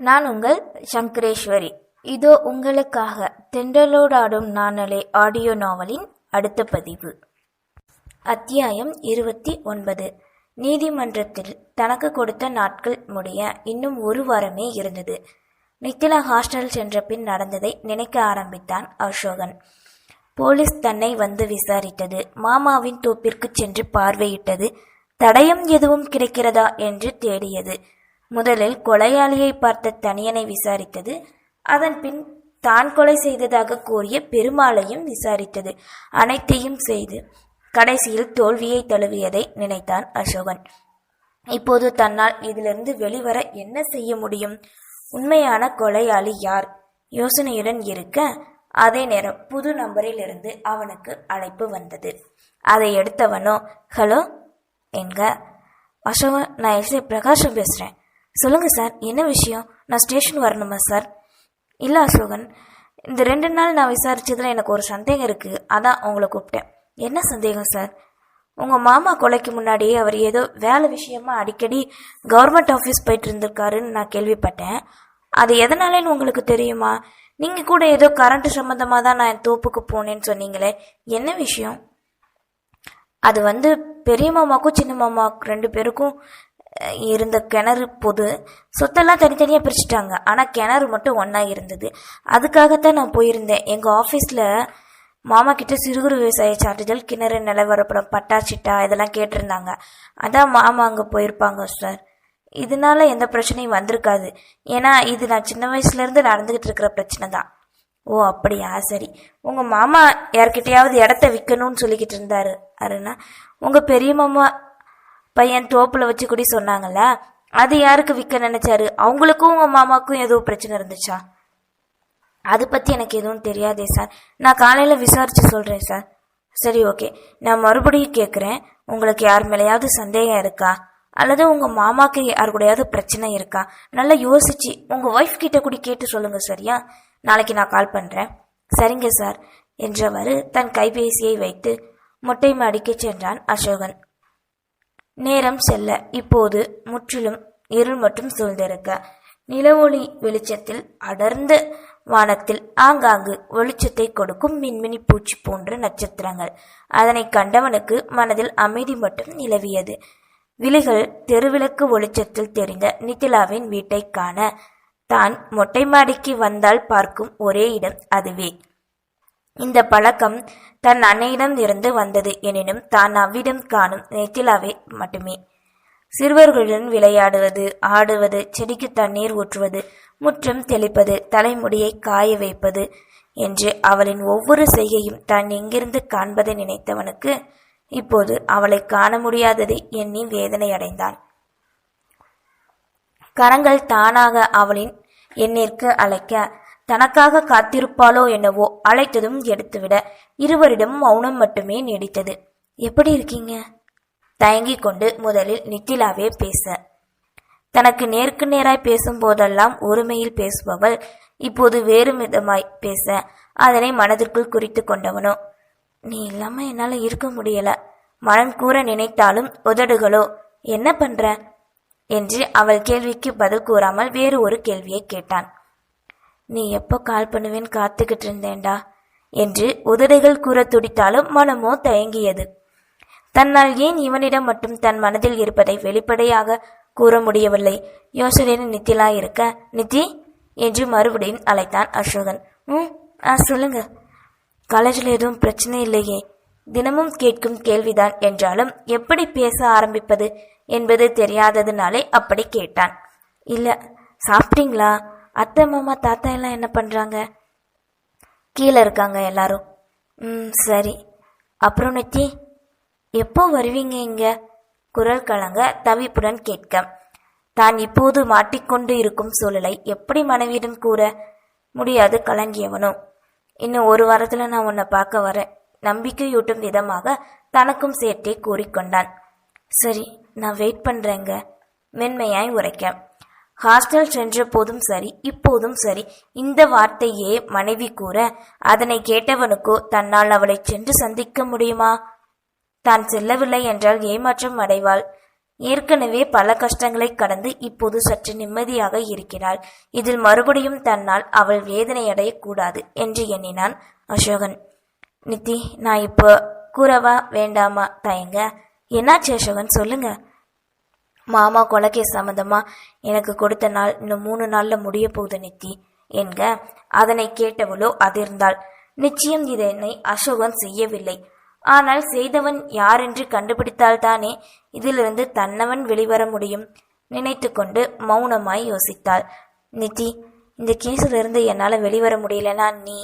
நான் உங்கள் சங்கரேஸ்வரி. இதோ உங்களுக்காக தென்றலோடாடும் நாணலே ஆடியோ நாவலின் அடுத்த பதிவு. அத்தியாயம் இருபத்தி ஒன்பது. நீதிமன்றத்தில் தனக்கு கொடுத்த நாட்கள் முடிய இன்னும் ஒரு வாரமே இருந்தது. நித்திலா ஹாஸ்டல் சென்ற பின் நடந்ததை நினைக்க ஆரம்பித்தான் அசோகன். போலீஸ் தன்னை வந்து விசாரித்தது மாமாவின் தோப்பிற்கு சென்று பார்வையிட்டது தடயம் எதுவும் கிடைக்கிறதா என்று தேடியது. முதலில் கொலையாளியை பார்த்த தனியனை விசாரித்தது. அதன் பின் தான் கொலை செய்ததாக கூறிய பெருமாளையும் விசாரித்தது. அனைத்தையும் செய்து கடைசியில் தோல்வியை தழுவியதை நினைத்தான் அசோகன். இப்போது தன்னால் இதிலிருந்து வெளிவர என்ன செய்ய முடியும்? உண்மையான கொலையாளி யார்? யோசனையுடன் இருக்க அதே நேரம் புது நம்பரில் இருந்து அவனுக்கு அழைப்பு வந்தது. அதை எடுத்தவனோ ஹலோ என்க. அசோகன் நான் எஸ்ஐ பிரகாஷம் பேசுகிறேன் சொல்லுங்கள் சார். என்ன விஷயம்? நான் ஸ்டேஷன் வரணுமா சார்? இல்லை அசோகன். இந்த ரெண்டு நாள் நான் விசாரிச்சதில் எனக்கு ஒரு சந்தேகம் இருக்குது அதான் உங்களை கூப்பிட்டேன். என்ன சந்தேகம் சார்? உங்கள் மாமா கொலைக்கு முன்னாடியே அவர் ஏதோ வேலை விஷயமா அடிக்கடி கவர்மெண்ட் ஆஃபீஸ் போயிட்டு இருந்திருக்காருன்னு நான் கேள்விப்பட்டேன். அது எதனாலேன்னு உங்களுக்கு தெரியுமா? நீங்கள் கூட ஏதோ கரண்ட் சம்மந்தமாக தான் நான் என் தோப்புக்கு போனேன்னு சொன்னீங்களே. என்ன விஷயம்? அது வந்து பெரிய மாமாக்கும் சின்ன மாமாவுக்கும் ரெண்டு பேருக்கும் இருந்த கிணறு பொது சொத்தெல்லாம் தனித்தனியாக பிரிச்சுட்டாங்க. ஆனால் கிணறு மட்டும் ஒன்றா இருந்தது. அதுக்காகத்தான் நான் போயிருந்தேன். எங்கள் ஆஃபீஸில் மாமா கிட்ட சிறுகுறு விவசாய சான்றிதழ் கிணறு நிலவரப்படம் பட்டா சிட்டா இதெல்லாம் கேட்டிருந்தாங்க. அதான் மாமா அங்கே போயிருப்பாங்க சார் இதனால எந்த பிரச்சனையும் வந்திருக்காது. ஏன்னா இது நான் சின்ன வயசுலேருந்து நடந்துக்கிட்டு இருக்கிற பிரச்சனை தான். ஓ அப்படியா? சரி. உங்கள் மாமா யார்கிட்டையாவது இடத்த விற்கணும்னு சொல்லிக்கிட்டு இருந்தாரு அருணா. உங்கள் பெரிய மாமா பையன் டோப்பில் வச்சு கூடி சொன்னாங்கல்ல அது யாருக்கு விற்க நினைச்சாரு? அவங்களுக்கும் உங்கள் மாமாக்கும் எதுவும் பிரச்சனை இருந்துச்சா? அதை பற்றி எனக்கு எதுவும் தெரியாதே சார் நான் காலையில் விசாரிச்சு சொல்கிறேன் சார் சரி ஓகே நான் மறுபடியும் கேட்குறேன் உங்களுக்கு யார் மேலேயாவது சந்தேகம் இருக்கா? அல்லது உங்கள் மாமாக்கு யார் கூடயாவது பிரச்சனை இருக்கா? நல்லா யோசிச்சு உங்கள் ஒய்ஃப் கிட்ட கூட கேட்டு சொல்லுங்கள் சரியா நாளைக்கு நான் கால் பண்ணுறேன் சரிங்க சார் என்றவர் தன் கைபேசியை வைத்து மொட்டை மாடிக்கு சென்றான் அசோகன். நேரம் செல்ல இப்போது முற்றிலும் இருள் மட்டும் சூழ்ந்திருக்க. நிலவொளி வெளிச்சத்தில் அடர்ந்த வானத்தில் ஆங்காங்கு வெளிச்சத்தை கொடுக்கும் மின்மினி பூச்சி போன்ற நட்சத்திரங்கள். அதனை கண்டவனுக்கு மனதில் அமைதி மட்டும் நிலவியது. விழிகள் தெருவிளக்கு வெளிச்சத்தில் தெரிந்த நித்திலாவின் வீட்டை காண தான் மொட்டை மாடிக்கு வந்தால் பார்க்கும் ஒரே இடம் அதுவே. இந்த பழக்கம் தன் அன்னையிடம் இருந்து வந்தது எனினும் தான் அவ்விடம் காணும் நெத்திலாவை மட்டுமே. சிறுவர்களுடன் விளையாடுவது ஆடுவது செடிக்கு தண்ணீர் ஊற்றுவது முற்றம் தெளிப்பது தலைமுடியை காய வைப்பது என்று அவளின் ஒவ்வொரு செய்கையும் தான் எங்கிருந்து காண்பதை நினைத்தவனுக்கு இப்போது அவளை காண முடியாததை எண்ணி வேதனையடைந்தான் கரங்கள் தானாக அவளின் எண்ணிற்கு அழைக்க தனக்காக காத்திருப்பாளோ என்னவோ அழைத்ததும் எடுத்துவிட இருவரிடம் மௌனம் மட்டுமே நீடித்தது. எப்படி இருக்கீங்க? தயங்கி கொண்டு முதலில் நித்திலாவே பேச. தனக்கு நேருக்கு நேராய் பேசும் போதெல்லாம் ஒருமையில் பேசுபவள் இப்போது வேறு விதமாய் பேச அதனை மனதிற்குள் குறித்து கொண்டவனோ? நீ இல்லாம என்னால இருக்க முடியல. மனம் கூற நினைத்தாலும் உதடுகளோ என்ன பண்ற? என்று அவள் கேள்விக்கு பதில் கூறாமல் வேறு ஒரு கேள்வியை கேட்டான். நீ எப்போ கால் பண்ணுவேன்னு காத்துக்கிட்டு இருந்தேன்டா என்று உதடுகள் கூற துடித்தாலும் மனமோ தயங்கியது. தன்னால் ஏன் இவனிடம் மட்டும் தன் மனதில் இருப்பதை வெளிப்படையாக கூற முடியவில்லை? யோசனையில் நித்திலா இருக்க நித்தி என்று மறுபடியும் அழைத்தான் அசோகன். ம் ஆ சொல்லுங்க. காலேஜில் எதுவும் பிரச்சனை இல்லையே. தினமும் கேட்கும் கேள்விதான் என்றாலும் எப்படி பேச ஆரம்பிப்பது என்பது தெரியாததுனாலே அப்படி கேட்டான். இல்ல சாப்பிட்டீங்களா? அத்தை மாமா தாத்தா எல்லாம் என்ன பண்ணுறாங்க கீழே இருக்காங்க எல்லாரும். ம் சரி. அப்புறம் நெத்தி எப்போ வருவீங்க இங்கே? குரல் கலங்க தவிப்புடன் கேட்க. தான் இப்போது மாட்டிக்கொண்டு இருக்கும் சூழலை எப்படி மனைவியிடம் கூற முடியாது கலங்கியவனும் இன்னும் ஒரு வாரத்தில் நான் உன்னை பார்க்க வரேன். நம்பிக்கையூட்டும் விதமாக தனக்கும் சேர்த்தே கூறிக்கொண்டான். சரி நான் வெயிட் பண்ணுறேங்க மென்மையாய் உரைக்க. ஹாஸ்டல் சென்ற போதும் சரி இப்போதும் சரி இந்த வார்த்தையே மனைவி கூற அதனை கேட்டவனுக்கோ தன்னால் அவளை சென்று சந்திக்க முடியுமா? தான் செல்லவில்லை என்றால் ஏமாற்றம் அடைவாள். ஏற்கனவே பல கஷ்டங்களை கடந்து இப்போது சற்று நிம்மதியாக இருக்கிறாள். இதில் மறுபடியும் தன்னால் அவள் வேதனை அடையக்கூடாது என்று எண்ணினான் அசோகன். நித்தி நான் இப்போ கூறவா வேண்டாமா தயங்க? என்னாச்சு அசோகன்? சொல்லுங்க. மாமா கொலைக்கேஸ் சம்மந்தமா எனக்கு கொடுத்த நாள் இன்னும் மூணு நாள்ல முடிய போகுது நித்தி. என்க அதனை கேட்டவளோ அதிர்ந்தாள். நிச்சயம் இதனை அசோகன் செய்யவில்லை. ஆனால் செய்தவன் யாரென்று கண்டுபிடித்தால்தானே இதிலிருந்து தன்னவன் வெளிவர முடியும் நினைத்து கொண்டு மௌனமாய் யோசித்தாள். நித்தி இந்த கேஸிலிருந்து என்னால் வெளிவர முடியலனா நீ?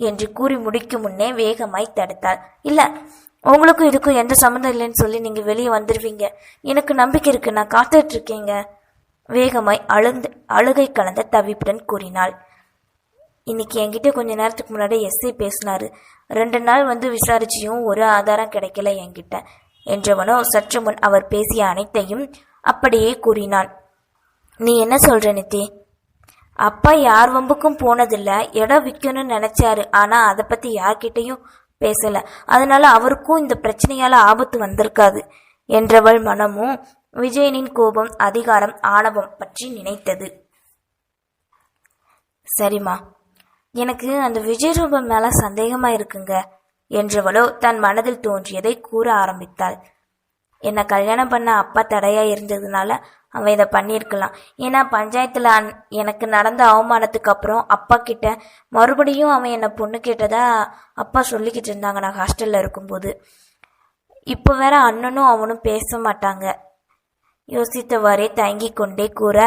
என்று கூறி முடிக்கும் முன்னே வேகமாய் தடுத்தாள். இல்ல உங்களுக்கும் இதுக்கும் எந்த சம்மந்தம் இல்லைன்னு சொல்லி நீங்கள் வெளியே வந்துடுவீங்க எனக்கு நம்பிக்கை இருக்கு. நான் காத்துட்ருக்கேங்க. வேகமாய் அழுந்து அழுகை கலந்த தவிப்புடன் கூறினாள். இன்னைக்கு என்கிட்ட கொஞ்ச நேரத்துக்கு முன்னாடி எஸ்ஐ பேசினாரு. ரெண்டு நாள் வந்து விசாரிச்சியும் ஒரு ஆதாரம் கிடைக்கல என்கிட்ட என்றவனோ சற்று முன் அவர் பேசிய அனைத்தையும் அப்படியே கூறினான். நீ என்ன சொல்ற நித்தி? அப்பா யார் வம்புக்கும் போனதில்ல. இடம் விற்கணும்னு நினைச்சாரு. ஆனா அதை பத்தி யார்கிட்டையும் பேசல. அதனால அவருக்கும் இந்த பிரச்சனையால ஆபத்து வந்திருக்காது என்றவள் மனமும் விஜயனின் கோபம் அதிகாரம் ஆணவம் பற்றி நினைத்தது. சரிம்மா எனக்கு அந்த விஜய் ரூபம் மேல சந்தேகமா இருக்குங்க என்றவளோ தன் மனதில் தோன்றியதை கூற ஆரம்பித்தாள். என்னை கல்யாணம் பண்ண அப்பா தடையா இருந்ததுனால அவன் இதை பண்ணியிருக்கலாம் ஏன்னா பஞ்சாயத்தில் அன்- எனக்கு நடந்த அவமானத்துக்கு அப்புறம் அப்பா கிட்ட மறுபடியும் அவன் என்னை பொண்ணு கேட்டதா அப்பா சொல்லிக்கிட்டு இருந்தாங்க நான் ஹாஸ்டலில் இருக்கும்போது. இப்போ வேற அண்ணனும் அவனும் பேச மாட்டாங்க. யோசித்தவாறே தயங்கி கொண்டே கூற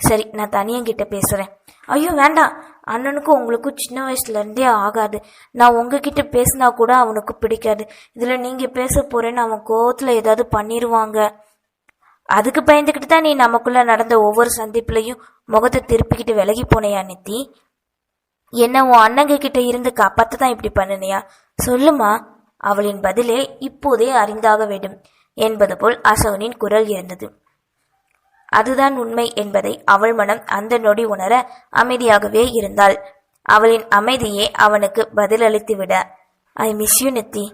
சரி நான் தனியங்கிட்ட பேசுகிறேன் ஐயோ வேண்டாம். அண்ணனுக்கும் உங்களுக்கும் சின்ன வயசுலேருந்தே ஆகாது. நான் உங்ககிட்ட பேசினா கூட அவனுக்கு பிடிக்காது. இதில் நீங்கள் பேச போகிறேன்னு அவன் கோவத்தில் ஏதாவது பண்ணிடுவாங்க அதுக்கு பயந்துக்கிட்டு தான் நீ நமக்குள்ள நடந்த ஒவ்வொரு சந்திப்புலையும் முகத்தை திருப்பிக்கிட்டு விலகி போனையா நித்தி? என்ன உன் அண்ணங்க கிட்ட இருந்து காப்பாத்த தான் இப்படி பண்ணுனியா? சொல்லுமா? அவளின் பதிலே இப்போதே அறிந்தாக வேண்டும் என்பது போல் அசோகனின் குரல் இருந்தது. அதுதான் உண்மை என்பதை அவள் மனம் அந்த நொடி உணர அமைதியாகவே இருந்தாள். அவளின் அமைதியே அவனுக்கு பதிலளித்துவிட ஐ மிஸ் யூ நித்தி.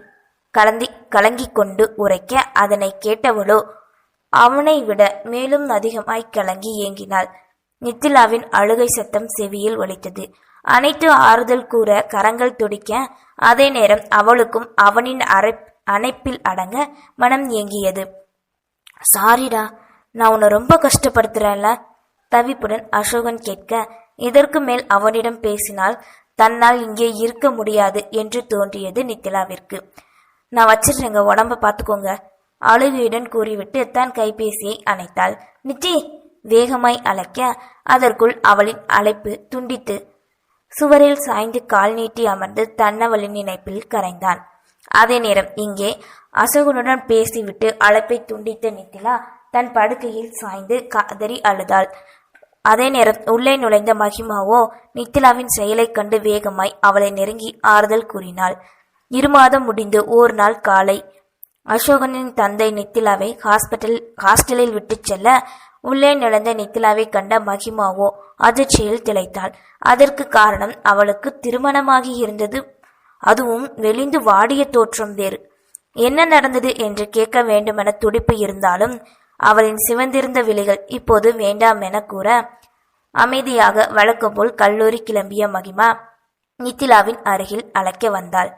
கலந்தி கலங்கி கொண்டு உரைக்க அதனை கேட்டவளோ அவனை விட மேலும் அதிகமாய் கலங்கி ஏங்கினாள். நித்திலாவின் அழுகை சத்தம் செவியில் ஒலித்தது. அனைத்து ஆறுதல் கூற கரங்கள் துடிக்க அதே நேரம் அவளுக்கும் அவனின் அரை அணைப்பில் அடங்க மனம் ஏங்கியது. சாரிடா நான் உன்னை ரொம்ப கஷ்டப்படுத்துறேன்ல? தவிப்புடன் அசோகன் கேட்க இதற்கு மேல் அவனிடம் பேசினால் தன்னால் இங்கே இருக்க முடியாது என்று தோன்றியது நித்திலாவிற்கு. நான் வச்சிடுறேங்க உடம்ப பார்த்துக்கோங்க அழுகையுடன் கூறிவிட்டு தன் கைபேசியை அணைத்தாள். நித்தி வேகமாய் அழைக்க அதற்குள் அவளின் அழைப்பு துண்டித்து சுவரில் சாய்ந்து கால் நீட்டி அமர்ந்து தன்னவளின் நினைப்பில் கரைந்தான். அதே நேரம் இங்கே அசோகனுடன் பேசிவிட்டு அழைப்பை துண்டித்த நித்திலா தன் படுக்கையில் சாய்ந்து கதறி அழுதாள். அதே நேரம் உள்ளே நுழைந்த மகிமாவோ நித்திலாவின் செயலைக் கண்டு வேகமாய் அவளை நெருங்கி ஆறுதல் கூறினாள். இரு மாதம் முடிந்து ஓர் நாள் காலை அசோகனின் தந்தை நித்திலாவை ஹாஸ்பிட்டல் ஹாஸ்டலில் விட்டுச் செல்ல உள்ளே நுழைந்த நித்திலாவை கண்ட மகிமாவோ அதிர்ச்சியில் திளைத்தாள். அதற்கு காரணம் அவளுக்கு திருமணமாகி இருந்தது. அதுவும் வெளிந்து வாடிய தோற்றம் வேறு. என்ன நடந்தது என்று கேட்க வேண்டுமென துடிப்பு இருந்தாலும் அவளின் சிவந்திருந்த விழிகள் இப்போது வேண்டாம் என கூற அமைதியாக வழக்கம்போல் கல்லூரி கிளம்பிய மகிமா நித்திலாவின் அருகில் அழைக்க வந்தாள்.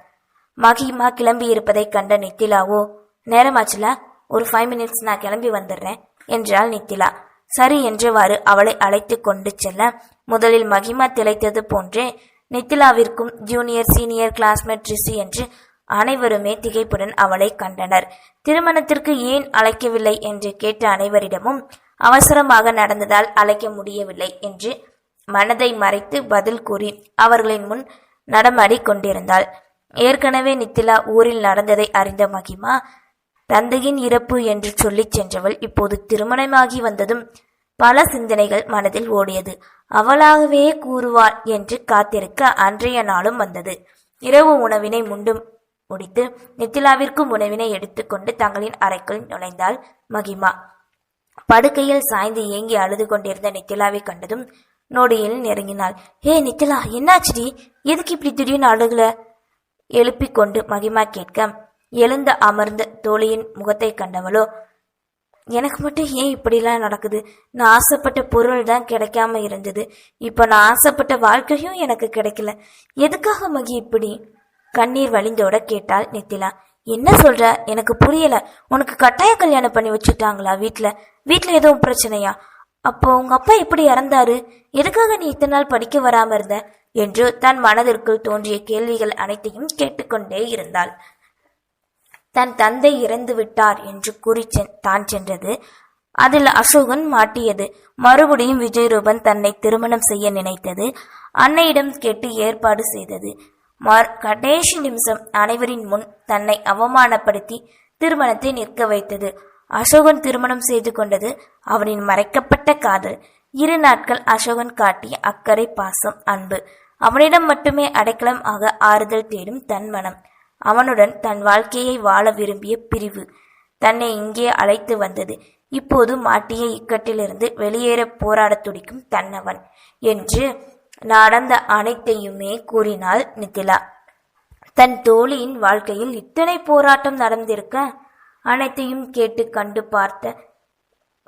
மகிமா கிளம்பி இருப்பதை கண்ட நித்திலாவோ நேரமாச்சுல? ஒரு ஃபைவ் மினிட்ஸ் நான் கிளம்பி வந்துடுறேன் என்றாள் நித்திலா. சரி என்றவாறு அவளை அழைத்து கொண்டு செல்ல முதலில் மகிமா திளைத்தது போன்றே நித்திலாவிற்கும் ஜூனியர் சீனியர் கிளாஸ்மேட் ரிஷி என்று அனைவருமே திகைப்புடன் அவளை கண்டனர். திருமணத்திற்கு ஏன் அழைக்கவில்லை? என்று கேட்ட அனைவரிடமும் அவசரமாக நடந்ததால் அழைக்க முடியவில்லை என்று மனதை மறைத்து பதில் கூறி அவர்களின் முன் நடமாடி கொண்டிருந்தாள். ஏற்கனவே நித்திலா ஊரில் நடந்ததை அறிந்த மகிமா தந்தையின் இறப்பு என்று சொல்லிச் சென்றவள் இப்போது திருமணமாகி வந்ததும் பல சிந்தனைகள் மனதில் ஓடியது. அவளாகவே கூறுவாள் என்று காத்திருக்க அன்றைய நாளும் வந்தது. இரவு உணவினை முண்டும் முடித்து நித்திலாவிற்கும் உணவினை எடுத்துக்கொண்டு தங்களின் அறைக்குள் நுழைந்தாள் மகிமா. படுக்கையில் சாய்ந்து ஏங்கி அழுது கொண்டிருந்த நித்திலாவை கண்டதும் நொடியில் நெருங்கினாள். ஹே நித்திலா என்னாச்சுடி? எதுக்கு இப்படி திடீர்னு அழுகல? எழுப்பிக் கொண்டு மகிமா கேட்க எழுந்த அமர்ந்த தோழியின் முகத்தை கண்டவளோ எனக்கு மட்டும் ஏன் இப்படிலாம் நடக்குது? நான் ஆசைப்பட்ட பொருள் தான் கிடைக்காம இருந்தது. இப்போ நான் ஆசைப்பட்ட வாழ்க்கையும் எனக்கு கிடைக்கல. எதுக்காக மகி இப்படி? கண்ணீர் வழிந்தோட கேட்டாள் நித்திலா. என்ன சொல்ற? எனக்கு புரியல. உனக்கு கட்டாய கல்யாணம் பண்ணி வச்சுட்டாங்களா வீட்டில் வீட்டில் எதுவும் பிரச்சனையா? அப்போ உங்க அப்பா எப்படி இறந்தாரு. எதுக்காக நீ இத்தனை நாள் படிக்க வராம இருந்த? என்று தன் மனதிற்குள் தோன்றிய கேள்விகள் அனைத்தையும் கேட்டுக்கொண்டே இருந்தாள். தன் தந்தை இறந்து விட்டார் என்று கூறி தான் சென்றது. அதில் அசோகன் மாட்டியது. மறுபடியும் விஜயரூபன் தன்னை திருமணம் செய்ய நினைத்தது. அன்னையிடம் கேட்டு ஏற்பாடு செய்தது. கடைசி நிமிஷம் அனைவரின் முன் தன்னை அவமானப்படுத்தி திருமணத்தை நிற்க வைத்தது. அசோகன் திருமணம் செய்து கொண்டது அவனின் மறைக்கப்பட்ட காதல். இரு நாட்கள் அசோகன் காட்டிய அக்கறை பாசம் அன்பு. அவனிடம் மட்டுமே அடைக்கலம் ஆக ஆறுதல் தேடும் தன் மனம். அவனுடன் தன் வாழ்க்கையை வாழ விரும்பிய பிரிவு தன்னை இங்கே அழைத்து வந்தது. இப்போது மாட்டிய இக்கட்டிலிருந்து வெளியேற போராடத் துடிக்கும் தன்னவன் என்று நடந்த அனைத்தையுமே கூறினாள் நிதிலா தன் தோழியின் வாழ்க்கையில் இத்தனை போராட்டம் நடந்திருக்க அனைத்தையும் கேட்டு கண்டு பார்த்த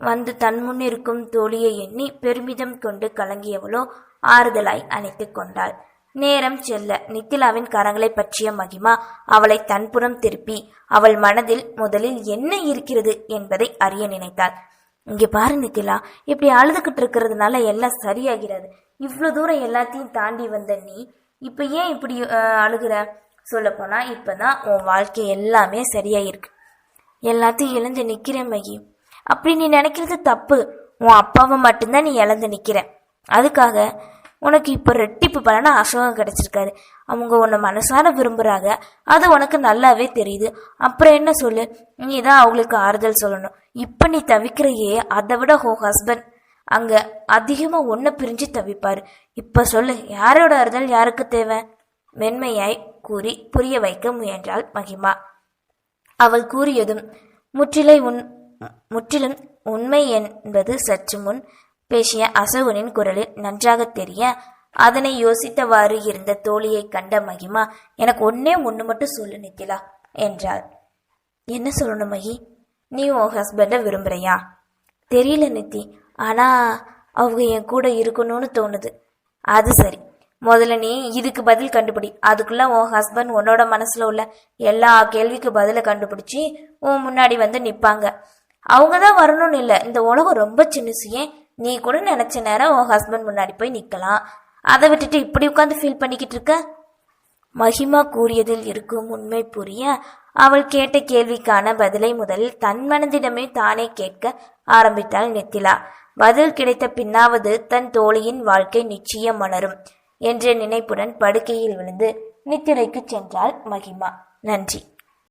வந்து தன் முன்னிருக்கும் தோழியை எண்ணி பெருமிதம் கொண்டு கலங்கியவளோ ஆறுதலாய் அணைத்துக் கொண்டாள். நேரம் செல்ல நித்திலாவின் கரங்களை பற்றிய மகிமா அவளை தன்புறம் திருப்பி அவள் மனதில் முதலில் என்ன இருக்கிறது என்பதை அறிய நினைத்தாள். இங்க பாரு நித்திலா இப்படி அழுதுகிட்டு இருக்கிறதுனால எல்லாம் சரியாகிறது. இவ்வளவு தூரம் எல்லாத்தையும் தாண்டி வந்த நீ இப்ப ஏன் இப்படி அஹ், அழுகுற? சொல்லப் போனா இப்பதான் உன் வாழ்க்கை எல்லாமே சரியாயிருக்கு. எல்லாத்தையும் இழந்து நிக்கிற மகி அப்படி நீ நினைக்கிறது தப்பு. உன் அப்பாவை மட்டும்தான் நீ இழந்து நிக்கிற. அதுக்காக உனக்கு இப்போ ரெட்டிப்பு பலன அசோகம் கிடைச்சிருக்காரு. அவங்க உன்னை மனசார விரும்புகிறாங்க அது உனக்கு நல்லாவே தெரியுது. அப்புறம் என்ன சொல்லு? நீ தான் அவங்களுக்கு ஆறுதல் சொல்லணும். இப்போ நீ தவிக்கிறையே அதை விட ஹோ ஹஸ்பண்ட் அங்கே அதிகமாக ஒன்றை பிரிஞ்சு தவிப்பார். இப்போ சொல்லு யாரோட ஆறுதல் யாருக்கு தேவை? மென்மையாய் கூறி புரிய வைக்க முயன்றாள் மகிமா. அவள் கூறியதும் முற்றிலை உன் முற்றிலும் உண்மை என்பது சற்று முன் பேசிய அசோகனின் குரலில் நன்றாக தெரிய அதனை யோசித்தவாறு இருந்த தோழியை கண்ட மகிமா எனக்கு ஒன்னே ஒன்று மட்டும் சொல்லு நித்திலா என்றாள். என்ன சொல்லணும் மகி? நீ உன் ஹஸ்பண்டை விரும்புறியா? தெரியல நித்தி. ஆனா அவங்க என் கூட இருக்கணும்னு தோணுது. அது சரி. முதல்ல நீ இதுக்கு பதில் கண்டுபிடி. அதுக்குள்ள உன் ஹஸ்பண்ட் உன்னோட மனசுல உள்ள எல்லா கேள்விக்கு பதிலை கண்டுபிடிச்சி உன் முன்னாடி வந்து நிப்பாங்க. அவங்க தான் வரணும்னு இல்லை. இந்த உலகம் ரொம்ப சின்னசு ஏன் நீ கூட நினச்ச நேரம் உன் ஹஸ்பண்ட் முன்னாடி போய் நிற்கலாம் அதை விட்டுட்டு இப்படி உட்காந்து ஃபீல் பண்ணிக்கிட்டு இருக்க? மகிமா கூறியதில் இருக்கும் உண்மை புரிய அவள் கேட்ட கேள்விக்கான பதிலை முதலில் தன் மனதிடமே தானே கேட்க ஆரம்பித்தாள் நித்திலா. பதில் கிடைத்த பின்னாவது தன் தோழியின் வாழ்க்கை நிச்சயம் மலரும் என்ற நினைப்புடன் படுக்கையில் விழுந்து நித்திரைக்கு சென்றாள் மகிமா. நன்றி.